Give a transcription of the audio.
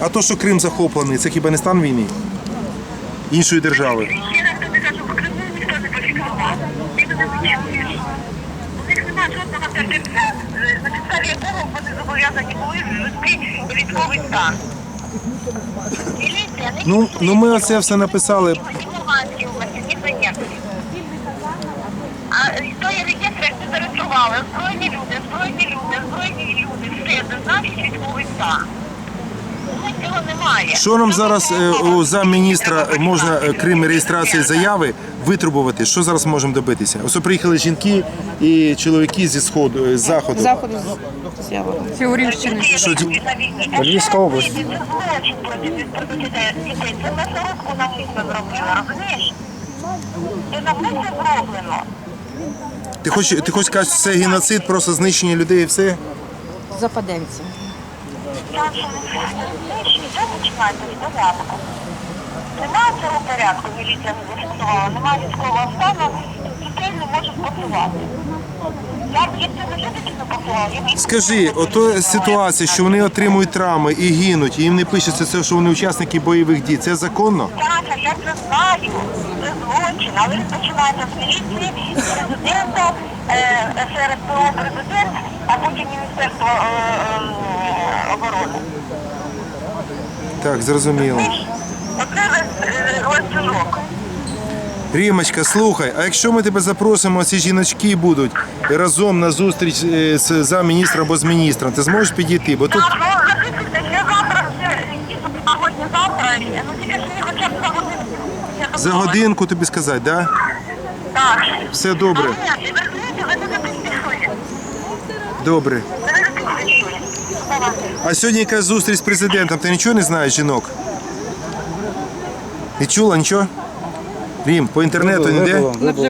А то, що Крим захоплений, це хіба не стан війни? Іншої держави. На підставі якого вони зобов'язані були стан. Ну, ну ми оце все написали. Ні. А історія реєстру, як ти зареєстрували, озброєні люди, озброєні люди, озброєні люди, все, це значить військовий стан. Цього немає. Що нам зараз е, у замміністра можна, е, крім реєстрації заяви, витребувати? Що зараз можемо добитися? Ось приїхали жінки і чоловіки зі сходу, е, з заходу. Заходу з. Фігурівщини. Що ті- Львівська область. Це злочин проти проти дітей. Це мясорубку навмисно зробили, розумієш? Це навмисно зроблено. Ти хочеш, ти хочеш сказати, що це геноцид, просто знищення людей і все? Западенці. Все починаєте з порядку. Цього порядку, міліція не зафіксувала, немає військового стану, дітей не можуть працювала, Скажи, ото ситуація, що вони отримують травми і гинуть, і їм не пишеться це, що вони учасники бойових дій. Це законно? Так, я це знаю, це злочин, але він починається з міліції, президента, е, СРСПО президент, Міністерство е, е, оборони. Так, зрозуміло. Оце е, ланцюжок. Рімочка, слухай, а якщо ми тебе запросимо, ці жіночки будуть разом на зустріч е, з замміністром або з міністром, ти зможеш підійти? Бо тут Так, ну записуйте, я завтра все, сьогодні завтра, ну тільки ж мені хоча б за годинку. За годинку тобі сказати, да? Так. Все добре, ні, добре. Ви не записуєте. Давай. А сьогодні якась зустріч з президентом, ти нічого не знаєш, жінок? Не чула нічого? Рім, по інтернету не йде? Вибило, вибило.